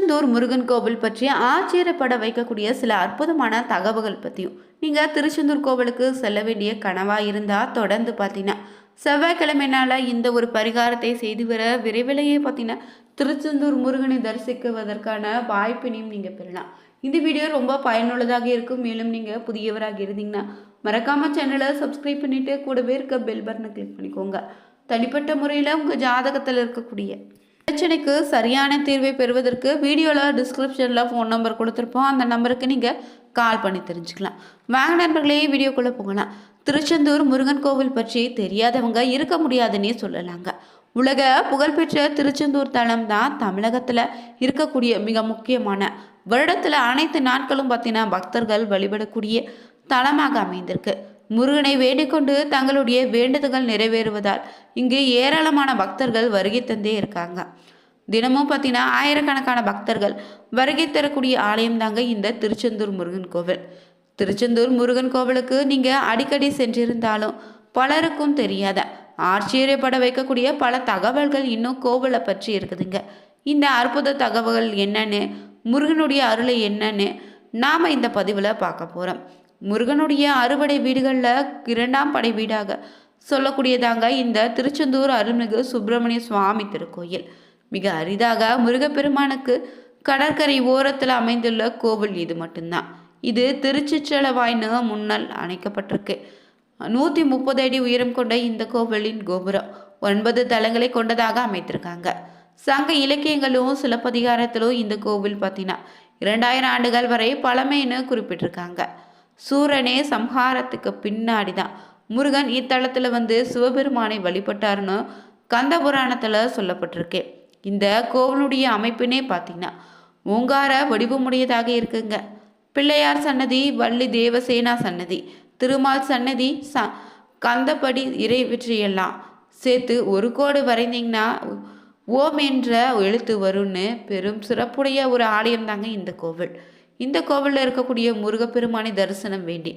திருச்செந்தூர் முருகன் கோவில் பற்றி ஆச்சரியப்பட வைக்கக்கூடிய சில அற்புதமான தகவல்கள் பற்றியும் நீங்கள் திருச்செந்தூர் கோவிலுக்கு செல்ல வேண்டிய கனவாக இருந்தால் தொடர்ந்து பார்த்தீங்கன்னா செவ்வாய்க்கிழமைனால இந்த ஒரு பரிகாரத்தை செய்து வர விரைவிலேயே பார்த்தீங்கன்னா திருச்செந்தூர் முருகனை தரிசிக்குவதற்கான வாய்ப்பினையும் நீங்கள் பெறலாம். இந்த வீடியோ ரொம்ப பயனுள்ளதாக இருக்கும். மேலும் நீங்கள் புதியவராக இருந்தீங்கன்னா மறக்காமல் சேனலை சப்ஸ்கிரைப் பண்ணிவிட்டு கூடவே இருக்க பெல் பட்டனை கிளிக் பண்ணிக்கோங்க. தனிப்பட்ட முறையில் உங்கள் ஜாதகத்தில் இருக்கக்கூடிய பிரச்சனைக்கு சரியான தீர்வை பெறுவதற்கு வீடியோவில் டிஸ்கிரிப்ஷனில் ஃபோன் நம்பர் கொடுத்துருப்போம். அந்த நம்பருக்கு நீங்கள் கால் பண்ணி தெரிஞ்சுக்கலாம். வாங்க நண்பர்களே வீடியோக்குள்ளே போகலாம். திருச்செந்தூர் முருகன் கோவில் பற்றி தெரியாதவங்க இருக்க முடியாதுன்னே சொல்லலாங்க. உலக புகழ்பெற்ற திருச்செந்தூர் தலம் தான் தமிழகத்தில் இருக்கக்கூடிய மிக முக்கியமான வருடத்தில் அனைத்து நாட்களும் பார்த்தீங்கன்னா பக்தர்கள் வழிபடக்கூடிய தலமாக அமைந்திருக்கு. முருகனை வேண்டிக்கொண்டு தங்களுடைய வேண்டுதல்கள் நிறைவேறுவதால் இங்கு ஏராளமான பக்தர்கள் வருகை தந்தே இருக்காங்க. தினமும் பார்த்தீங்கன்னா ஆயிரக்கணக்கான பக்தர்கள் வருகை தரக்கூடிய ஆலயம் தாங்க இந்த திருச்செந்தூர் முருகன் கோவில். திருச்செந்தூர் முருகன் கோவிலுக்கு நீங்கள் அடிக்கடி சென்றிருந்தாலும் பலருக்கும் தெரியாத ஆச்சரியப்பட வைக்கக்கூடிய பல தகவல்கள் இன்னும் கோவிலை பற்றி இருக்குதுங்க. இந்த அற்புத தகவல்கள் என்னன்னு முருகனுடைய அருளை என்னன்னு நாம் இந்த பதிவில் பார்க்க போகிறோம் முருகனுடைய அறுபடை வீடுகளில் இரண்டாம் படை வீடாக சொல்லக்கூடியதாங்க இந்த திருச்செந்தூர் அருள்மிகு சுப்பிரமணிய சுவாமி திருக்கோயில். மிக அரிதாக முருகப்பெருமானுக்கு கடற்கரை ஓரத்தில் அமைந்துள்ள கோவில் இது மட்டும்தான். இது திருச்சிற்றளவாய்னு முன்னால் அணைக்கப்பட்டிருக்கு. நூற்றி முப்பது அடி உயரம் கொண்ட இந்த கோவிலின் கோபுரம் ஒன்பது தலங்களை கொண்டதாக அமைத்திருக்காங்க. சங்க இலக்கியங்களும் சிலப்பதிகாரத்திலும் இந்த கோவில் பார்த்தீங்கன்னா இரண்டாயிரம் ஆண்டுகள் வரை பழமைன்னு குறிப்பிட்டிருக்காங்க. சூரனே சம்ஹாரத்துக்கு பின்னாடி தான் முருகன் இத்தலத்தில் வந்து சிவபெருமானை வழிபட்டாருன்னு கந்த புராணத்தில் சொல்லப்பட்டிருக்கு. இந்த கோவிலுடைய அமைப்பினே பார்த்தீங்கன்னா ஓங்கார வடிவமுடையதாக இருக்குங்க. பிள்ளையார் சன்னதி வள்ளி தேவசேனா சன்னதி திருமால் சன்னதி ச கந்தப்படி இறைவற்றையெல்லாம் சேர்த்து ஒரு கோடு வரைந்தீங்கன்னா ஓம் என்ற எழுத்து வரும்னு பெரும் சிறப்புடைய ஒரு ஆலயம் தாங்க இந்த கோவில். இந்த கோவிலில் இருக்கக்கூடிய முருகப்பெருமானை தரிசனம் வேண்டி.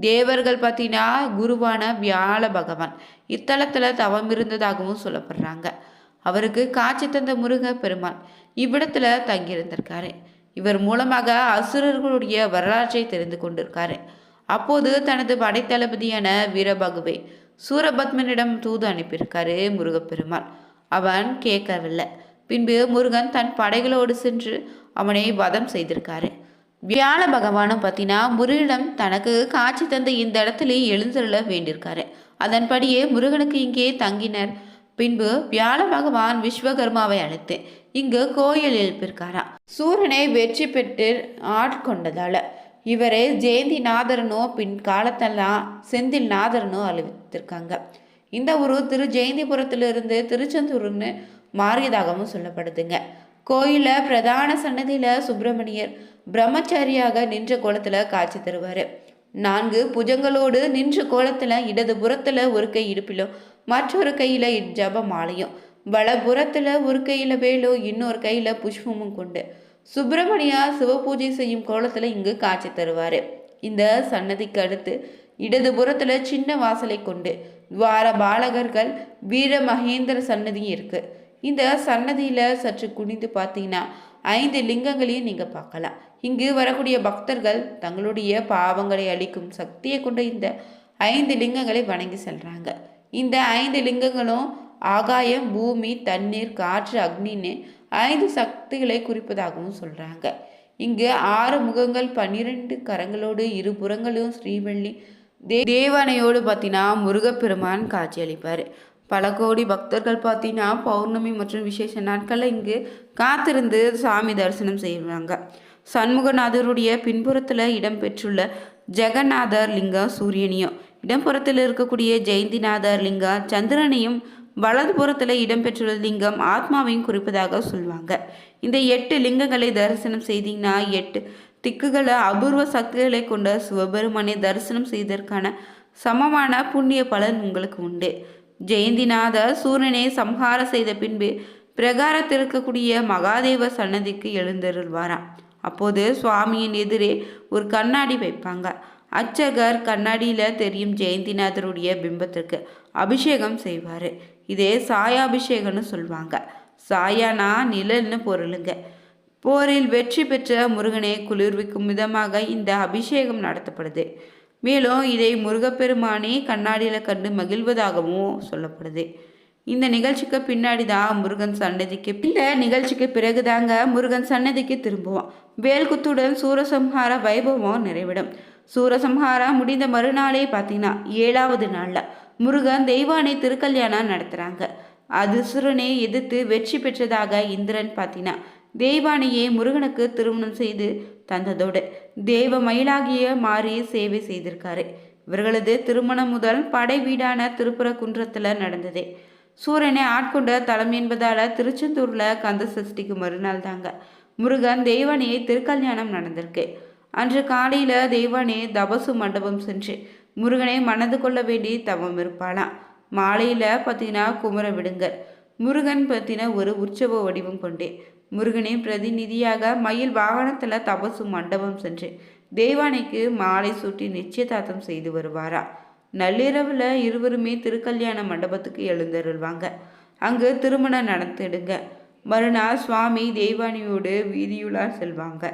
தேவர்கள் பார்த்தீங்கன்னா குருவான வியாழ பகவான். இத்தலத்தில் தவம் இருந்ததாகவும் சொல்லப்படுறாங்க. அவருக்கு காட்சி தந்த முருக பெருமான் இவ்விடத்துல தங்கியிருந்திருக்காரு. இவர் மூலமாக அசுரர்களுடைய வரலாற்றை தெரிந்து கொண்டிருக்காரு. அப்போது தனது படைத்தளபதியான வீரபகுவை சூரபத்மனிடம் தூது அனுப்பியிருக்காரு முருகப்பெருமான். அவன் கேட்கவில்லை. பின்பு முருகன் தன் படைகளோடு சென்று அவனை வதம் செய்திருக்காரு. வியாழ பகவானும் பார்த்தீங்கன்னா முருகனிடம் தனக்கு காட்சி தந்த இந்த இடத்துல எழுந்தருள வேண்டியிருக்காரு. அதன்படியே முருகனுக்கு இங்கே தங்கினர். பின்பு வியாழ பகவான் விஸ்வகர்மாவை அழைத்து இங்கு கோயில் எழுப்பியிருக்காராம் சூரனை வெற்றி பெற்று ஆட்கொண்டதால இவரை ஜெயந்தி நாதரனோ பின் காலத்தெல்லாம் செந்தில் நாதரனோ அழித்திருக்காங்க. இந்த ஊர் திரு ஜெயந்திபுரத்திலிருந்து திருச்செந்தூர்னு மாறியதாகவும் சொல்லப்படுதுங்க. கோயிலில் பிரதான சன்னதியில் சுப்பிரமணியர் பிரம்மச்சாரியாக நின்ற கோலத்தில் காட்சி தருவார். நான்கு புஜங்களோடு நின்ற கோலத்தில் இடது புறத்தில் ஒரு கை இடுப்பிலும் மற்றொரு கையில் ஜப மாலையும் வலபுறத்தில் ஒரு கையில் வேலும் இன்னொரு கையில் புஷ்பமும் கொண்டு. சுப்பிரமணியா சிவபூஜை செய்யும் கோலத்தில் இங்கு காட்சி தருவார். இந்த சன்னதிக்கு அடுத்து இடது புறத்தில் சின்ன வாசலை கொண்டு துவார பாலகர்கள் வீர மகேந்திர சன்னதியும் இருக்குது இந்த சன்னதியில் சற்று குனிந்து பார்த்தீங்கன்னா ஐந்து லிங்கங்களையும் நீங்கள் பார்க்கலாம். இங்கு வரக்கூடிய பக்தர்கள் தங்களுடைய பாவங்களை அளிக்கும் சக்தியை கொண்ட இந்த ஐந்து லிங்கங்களை வணங்கி செல்கிறாங்க இந்த ஐந்து லிங்கங்களும் ஆகாயம் பூமி தண்ணீர் காற்று அக்னின்னு ஐந்து சக்திகளை குறிப்பதாகவும் சொல்கிறாங்க இங்கு ஆறு முகங்கள் பன்னிரெண்டு கரங்களோடு இரு புறங்களும் ஸ்ரீவள்ளி தே தேவனையோடு பார்த்தீங்கன்னா முருகப்பெருமான் காட்சியளிப்பார். பல கோடி பக்தர்கள் பார்த்தீங்கன்னா பௌர்ணமி மற்றும் விசேஷ நாட்களில் இங்கு காத்திருந்து சாமி தரிசனம் செய்வாங்க. சண்முகநாதருடைய பின்புறத்தில் இடம்பெற்றுள்ள ஜெகநாதர் லிங்கம் சூரியனையும் இடம்புறத்தில் இருக்கக்கூடிய ஜெயந்திநாதர் லிங்கம் சந்திரனையும் வலதுபுறத்தில் இடம்பெற்றுள்ள லிங்கம் ஆத்மாவையும் குறிப்பதாக சொல்லுவாங்க இந்த எட்டு லிங்கங்களை தரிசனம் செய்தீங்கன்னா எட்டு திக்குகளை அபூர்வ சக்திகளை கொண்ட சிவபெருமானை தரிசனம் செய்ததற்கான சமமான புண்ணிய பலன் உங்களுக்கு உண்டு. ஜெயந்திநாத சூரியனை சம்ஹார செய்த பின்பு பிரகாரத்தில் இருக்கக்கூடிய மகாதேவ சன்னதிக்கு எழுந்தருள்வாராம். அப்போது சுவாமியின் எதிரே ஒரு கண்ணாடி வைப்பாங்க. அர்ச்சகர் கண்ணாடியில் தெரியும் ஜெயந்திநாதருடைய பிம்பத்திற்கு அபிஷேகம் செய்வார். இதே சாயாபிஷேகம்னு சொல்லுவாங்க சாயானா நிழல்னு பொருளுங்க. போரில் வெற்றி பெற்ற முருகனை குளிர்விக்கும் விதமாக இந்த அபிஷேகம் நடத்தப்படுது. மேலும் இதை முருகப்பெருமானே கண்ணாடியில் கண்டு மகிழ்வதாகவும் சொல்லப்படுது. இந்த நிகழ்ச்சிக்கு பின்னாடி தான் முருகன் சன்னதிக்கு இந்த நிகழ்ச்சிக்கு பிறகுதாங்க முருகன் சன்னதிக்கு திரும்புவான். வேல்குத்துடன் சூரசம்ஹார வைபவம் நிறைவிடும். சூரசம்ஹாரம் முடிந்த மறுநாளே பார்த்தீங்கன்னா ஏழாவது நாளில் முருகன் தெய்வானை திருக்கல்யாணம் நடத்துகிறாங்க அதுசுரனை எதிர்த்து வெற்றி பெற்றதாக இந்திரன் பார்த்தீங்கன்னா தேவானையே முருகனுக்கு திருமணம் செய்து தந்ததோடு தெய்வ மயிலாகிய மாறி சேவை செய்திருக்காரு. இவர்களது திருமணம் முதல் படை வீடான திருப்புறக்குன்றத்தில் நடந்தது. சூரியனை ஆட்கொண்ட தலம் என்பதால் திருச்செந்தூரில் கந்த சஷ்டிக்கு மறுநாள் தாங்க. முருகன் தெய்வானையை திருக்கல்யாணம் நடந்திருக்கு. அன்று காலையில் தெய்வானே தபசு மண்டபம் சென்று முருகனை மணந்து கொள்ள வேண்டி தவம் இருப்பாளாம் மாலையில் பார்த்தீங்கன்னா குமர விடுங்கள் முருகன் பற்றின ஒரு உற்சவ வடிவம் கொண்டே முருகனின் பிரதிநிதியாக மயில் வாகனத்தில் தபசு மண்டபம் சென்று தெய்வானைக்கு மாலை சூட்டி நிச்சயதார்த்தம் செய்து வருவாரா? நள்ளிரவில் இருவருமே திருக்கல்யாண மண்டபத்துக்கு எழுந்தருள்வாங்க. அங்கு திருமணம் நடத்திடுங்க. மறுநாள் சுவாமி தெய்வானியோடு வீதியுலா செல்வாங்க.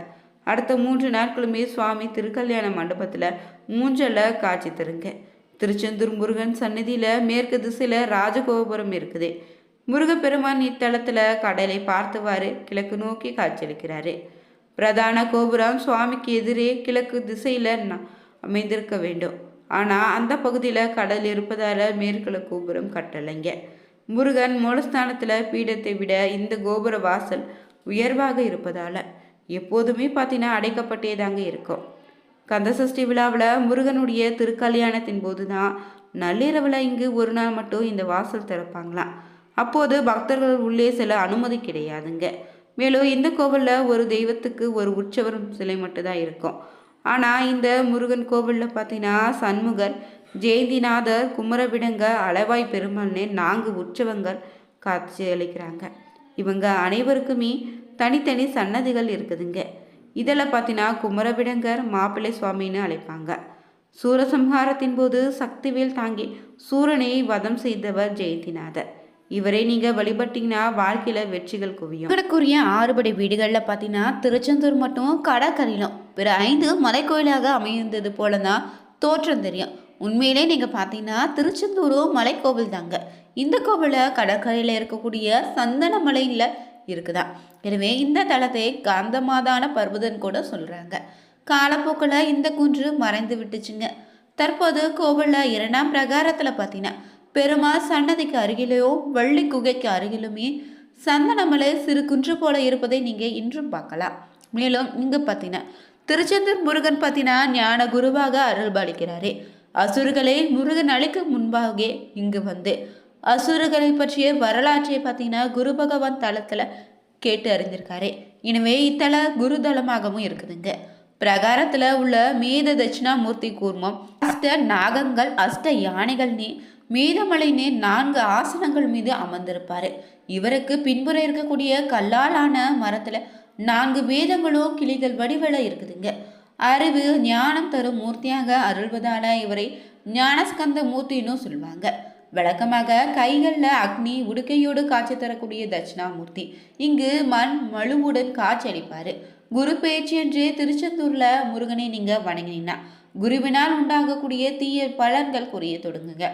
அடுத்த மூன்று நாட்களுமே சுவாமி திருக்கல்யாண மண்டபத்தில் மூஞ்சலை காட்சி தருங்க. திருச்செந்தூர் முருகன் சன்னதியில் மேற்கு திசையில் ராஜகோபுரம் இருக்குது. முருகப்பெருமான் இத்தலத்தில் கடலை பார்த்தவாறு கிழக்கு நோக்கி காட்சியளிக்கிறாரு. பிரதான கோபுரம் சுவாமிக்கு எதிரே கிழக்கு திசையில் அமைந்திருக்க வேண்டும். ஆனால் அந்த பகுதியில் கடல் இருப்பதால் மேற்குல கோபுரம் கட்டலைங்க. முருகன் மூலஸ்தானத்தில் பீடத்தை விட இந்த கோபுர வாசல் உயர்வாக இருப்பதால் எப்போதுமே பார்த்தீங்கன்னா அடைக்கப்பட்டே தாங்க இருக்கும். கந்தசஷ்டி விழாவில் முருகனுடைய திருக்கல்யாணத்தின் போது தான் நள்ளிரவில் இங்கு ஒரு நாள் மட்டும் இந்த வாசல் திறப்பாங்களாம். அப்போது பக்தர்கள் உள்ளே செல்ல அனுமதி கிடையாதுங்க. மேலும் இந்த கோவிலில் ஒரு தெய்வத்துக்கு ஒரு உற்சவர் சிலை மட்டும்தான் இருக்கும். ஆனால் இந்த முருகன் கோவிலில் பார்த்தீங்கன்னா சண்முகர் ஜெயந்திநாதர் குமரவிடங்க அளவாய் பெருமாள்னு நான்கு உற்சவங்கள் காட்சி அளிக்கிறாங்க. இவங்க அனைவருக்குமே தனித்தனி சன்னதிகள் இருக்குதுங்க. இதில் பார்த்தீங்கன்னா குமரவிடங்கர் மாப்பிள்ளை சுவாமின்னு அழைப்பாங்க. சூரசம்ஹாரத்தின் போது சக்திவேல் தாங்கி சூரனை வதம் செய்தவர் ஜெயந்திநாதர். இவரே நீங்கள் வழிபட்டீங்கன்னா வாழ்க்கையில் வெற்றிகள் குவியும். கடற்குரிய ஆறுபடை வீடுகளில் பார்த்தீங்கன்னா திருச்செந்தூர் மட்டும் கடற்கரையிலும். பிற ஐந்து மலைக்கோயிலாக அமைந்தது போல தான் தோற்றம் தெரியும். உண்மையிலே நீங்கள் பார்த்தீங்கன்னா திருச்செந்தூரும் மலைக்கோவில் தாங்க. இந்த கோவிலை கடற்கரையில் இருக்கக்கூடிய சந்தன மலையில் இருக்குதா எனவே இந்த தலத்தை காந்தமாதான பர்வதன் கூட சொல்கிறாங்க காலப்போக்கில் இந்த குன்று மறைந்து விட்டுச்சுங்க. தற்போது கோவிலில் இரண்டாம் பிரகாரத்தில் பார்த்தீங்கன்னா பெருமாள் சன்னதிக்கு அருகிலேயோ வள்ளி குகைக்கு அருகிலுமே சந்தனமலை சிறு குன்று போல இருப்பதை நீங்கள் இன்றும் பார்க்கலாம். மேலும் இங்கே பார்த்தீங்கன்னா திருச்செந்தூர் முருகன் பார்த்தீங்கன்னா ஞான குருவாக அருள்பாலிக்கிறாரே. அசுரர்களை முருகன் அழைக்க முன்பாகவே இங்கு வந்து அசுரர்களை பற்றிய வரலாற்றை பார்த்தீங்கன்னா குரு பகவான் தளத்தில் கேட்டு அறிஞ்சிருக்காரு எனவே இத்தல குருதலமாகவும் இருக்குதுங்க. பிரகாரத்தில் உள்ள மீத தட்சிணாமூர்த்தி கூர்மம் அஷ்ட நாகங்கள் அஷ்ட யானைகள்னே மீதமலைனே நான்கு ஆசனங்கள் மீது அமர்ந்திருப்பாரு. இவருக்கு பின்புற இருக்கக்கூடிய கல்லாலான மரத்துல நான்கு வேதங்களும் கிளிகள் வடிவல இருக்குதுங்க. அறிவு ஞானம் தரும் மூர்த்தியாக அருள்வதால இவரை ஞானஸ்கந்த மூர்த்தின்னு சொல்லுவாங்க வழக்கமாக கைகளில் அக்னி உடுக்கையோடு காட்சி தரக்கூடிய தட்சிணாமூர்த்தி. இங்கு மண் மழுவுடன் காட்சி அளிப்பார். குரு பேச்சு என்று திருச்செந்தூரில் முருகனை நீங்கள் வணங்கினீங்கன்னா குருவினால் உண்டாகக்கூடிய தீய பலன்கள் குறைய தொடங்குங்க.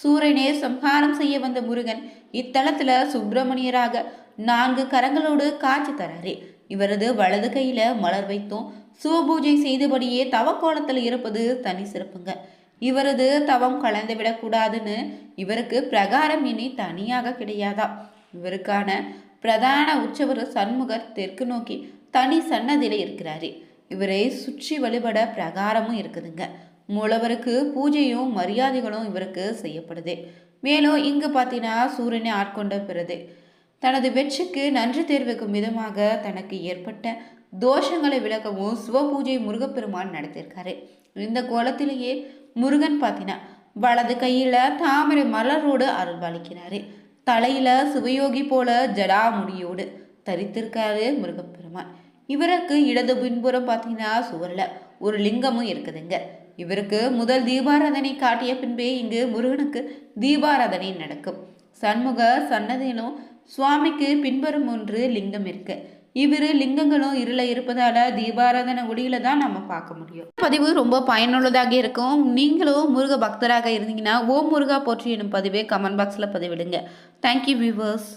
சூரியனே சம்ஹாரம் செய்ய வந்த முருகன் இத்தலத்துல சுப்பிரமணியராக நான்கு கரங்களோடு காட்சி தராரு. இவரது வலது கையில மலர் வைத்தும் சிவபூஜை செய்தபடியே தவக்கோலத்தில் இருப்பது தனி சிறப்புங்க. இவரது தவம் கலந்து விடக்கூடாதுன்னு இவருக்கு பிரகாரம் இனி தனியாக கிடையாதா? இவருக்கான பிரதான உற்சவர் சண்முகர் தெற்கு நோக்கி தனி சன்னதியில் இருக்கிறாரு. இவரை சுற்றி வழிபட பிரகாரமும் இருக்குதுங்க. மூலவருக்கு பூஜையும் மரியாதைகளும் இவருக்கு செய்யப்படுது. மேலும் இங்கு பார்த்தீங்கன்னா சூரியனை ஆட்கொண்ட பிறகு தனது வெற்றிக்கு நன்றி தெரிவிக்கும் விதமாக தனக்கு ஏற்பட்ட தோஷங்களை விளக்கவும் சிவபூஜை முருகப்பெருமான் நடத்தியிருக்காரு. இந்த கோலத்திலேயே முருகன் பார்த்தீங்கன்னா வலது கையில் தாமரை மலரோடு அருள்பாலிக்கிறாரு. தலையில சிவயோகி போல ஜடா முடியோடு தரித்திருக்காரு முருகப்பெருமான். இவருக்கு இடது பின்புறம் பார்த்தீங்கன்னா சுவரில் ஒரு லிங்கமும் இருக்குதுங்க. இவருக்கு முதல் தீபாராதனை காட்டிய பின்பே இங்கு முருகனுக்கு தீபாராதனை நடக்கும். சண்முக சன்னதியிலும் சுவாமிக்கு பின்வரும் ஒன்று லிங்கம் இருக்கு. இவ்விரு லிங்கங்களும் இருள இருப்பதால தீபாராதனை ஒளியில தான் நம்ம பார்க்க முடியும். பதிவு ரொம்ப பயனுள்ளதாக இருக்கும். நீங்களும் முருக பக்தராக இருந்தீங்கன்னா ஓம் முருகா போற்றி எனும் பதிவே கமெண்ட் பாக்ஸில் பதிவிடுங்க. Thank you viewers